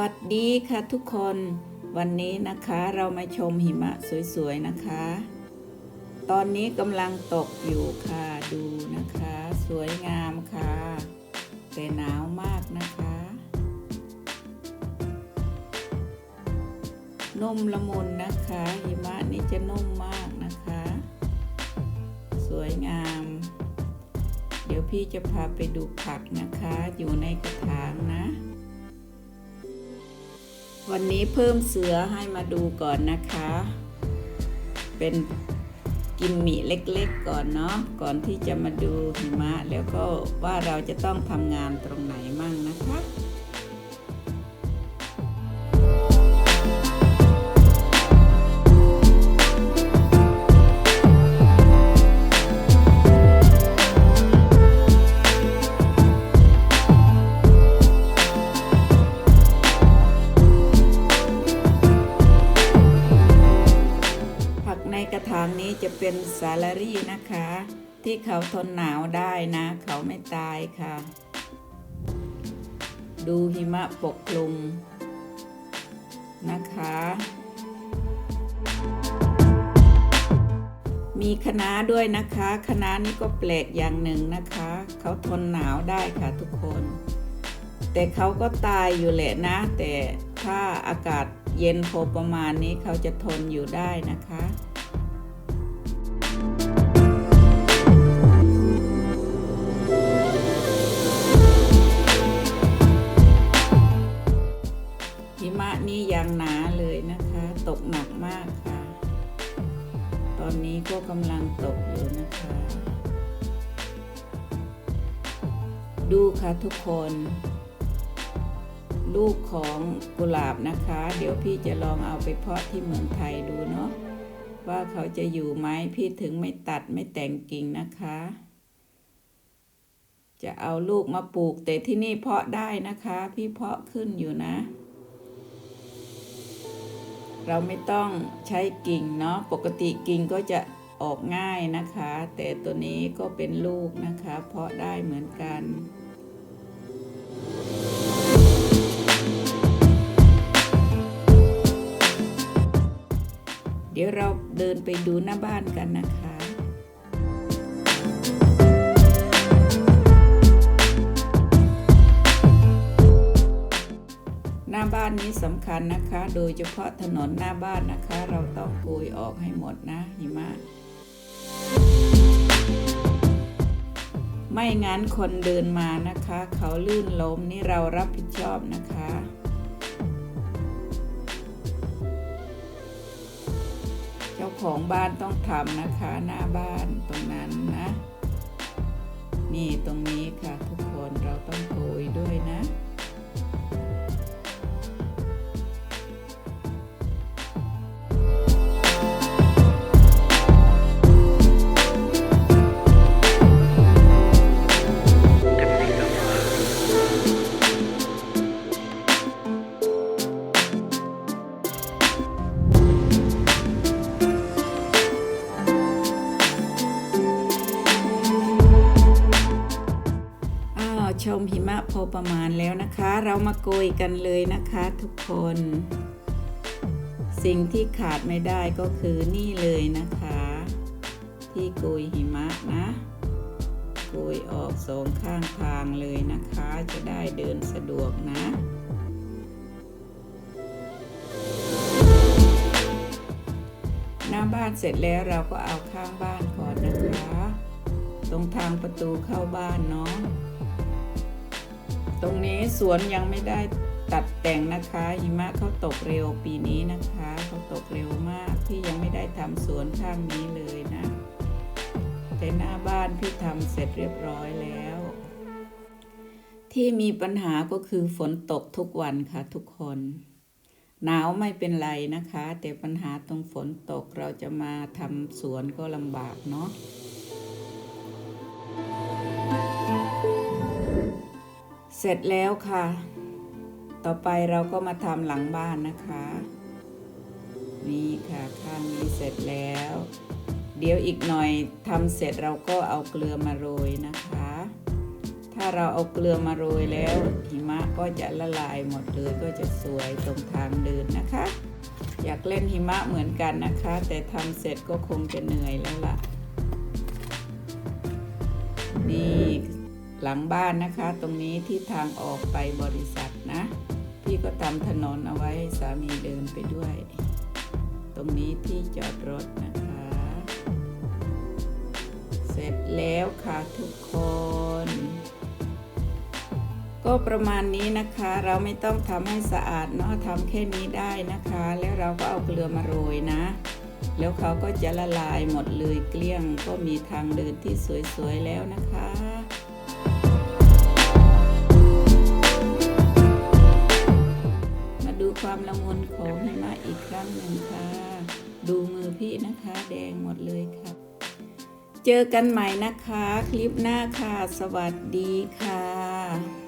วัสดีค่ะทุกคน วันนี้นะคะเรามาชมหิมะสวยๆนะคะ ตอนนี้กำลังตกอยู่ค่ะดูนะคะ สวยงามค่ะแต่หนาวมากนะคะนุ่มละมุนนะคะ หิมะนี่จะนุ่มมากนะคะ สวยงาม เดี๋ยวพี่จะพาไปดูผักนะคะ อยู่ในกระถางนะ วันนี้เพิ่มเสือให้มาดูก่อนนะคะ เป็นกิมมิเล็กๆก่อนเนาะก่อนที่จะมาดูหิมะ แล้วก็ว่าเราจะต้องทำงานตรงไหนมั่งนะคะ ถางนี้จะเป็นซาลารี่นะคะ ที่เขาทนหนาวได้นะ เขาไม่ตายค่ะ ดูหิมะปกคลุมนะคะ มีคณะด้วยนะคะคณะน้านี่ก็แปลกอย่างหนึ่งนะคะ เขาทนหนาวได้ค่ะทุกคน แต่เขาก็ตายอยู่แหละนะ แต่ถ้าอากาศเย็นพอประมาณนี้เขาจะทนอยู่ได้นะคะ หนักมากค่ะ ตอนนี้ก็กำลังตกอยู่นะคะ ดูค่ะทุกคน ลูกของกุหลาบนะคะ เดี๋ยวพี่จะลองเอาไปเพาะที่เมืองไทยดูเนาะว่าเขาจะอยู่ไหมพี่ถึงไม่ตัดไม่แต่งกิ่งนะคะ จะเอาลูกมาปลูกแต่ที่นี่เพาะได้นะคะ พี่เพาะขึ้นอยู่นะ เราไม่ต้องใช้กิ่งเนาะปกติกิ่งก็จะออกง่ายนะคะ แต่ตัวนี้ก็เป็นลูกนะคะ เพาะได้เหมือนกันเดี๋ยวเราเดินไปดูหน้าบ้านกันนะคะานนี้สำคัญนะคะ โดยเฉพาะถนนหน้าบ้านนะคะ เราต้องโกยออกให้หมดนะหิมะไม่งั้นคนเดินมานะคะ เขาลื่นล้มนี่เรารับผิดชอบนะคะ เจ้าของบ้านต้องทำนะคะหน้าบ้านตรงนั้นนะ นี่ตรง อประมาณแล้วนะคะ เรามาโกยกันเลยนะคะทุกคน สิ่งที่ขาดไม่ได้ก็คือนี่เลยนะคะ ที่โกยหิมะนะโกยออกสองข้างทางเลยนะคะ จะได้เดินสะดวกนะหน้าบ้านเสร็จแล้วเราก็เอาข้างบ้านก่อนนะคะ ตรงทางประตูเข้าบ้านเนาะ ตรงนี้สวนยังไม่ได้ตัดแต่งนะคะหิมะเขาตกเร็วปีนี้นะคะเขาตกเร็วมากพี่ยังไม่ได้ทำสวนข้างนี้เลยนะ แต่หน้าบ้านพี่ทำเสร็จเรียบร้อยแล้ว ที่มีปัญหาก็คือฝนตกทุกวันค่ะทุกคน หนาวไม่เป็นไรนะคะ แต่ปัญหาตรงฝนตกเราจะมาทำสวนก็ลำบากเนาะ เสร็จแล้วค่ะ ต่อไปเราก็มาทำหลังบ้านนะคะ นี่ค่ะข้างนี้เสร็จแล้ว เดี๋ยวอีกหน่อยทำเสร็จเราก็เอาเกลือมาโรยนะคะ ถ้าเราเอาเกลือมาโรยแล้วหิมะก็จะละลายหมดเลยก็จะสวยตรงทางเดินนะคะ อยากเล่นหิมะเหมือนกันนะคะ แต่ทำเสร็จก็คงจะเหนื่อยแล้วล่ะ นี่ หลังบ้านนะคะ ตรงนี้ที่ทางออกไปบริษัทนะ พี่ก็ทำถนนเอาไว้ให้สามีเดินไปด้วย ตรงนี้ที่จอดรถนะคะ เสร็จแล้วค่ะทุกคน ก็ประมาณนี้นะคะ เราไม่ต้องทำให้สะอาดเนาะทำแค่นี้ได้นะคะ แล้วเราก็เอาเกลือมาโรยนะแล้วเขาก็จะละลายหมดเลยเกลี้ยงก็มีทางเดินที่สวยๆแล้วนะคะ ความละมุนของหิมะอีกครั้งหนึ่งค่ะ ดูมือพี่นะคะแดงหมดเลยครับเจอกันใหม่นะคะ คลิปหน้าค่ะ สวัสดีค่ะ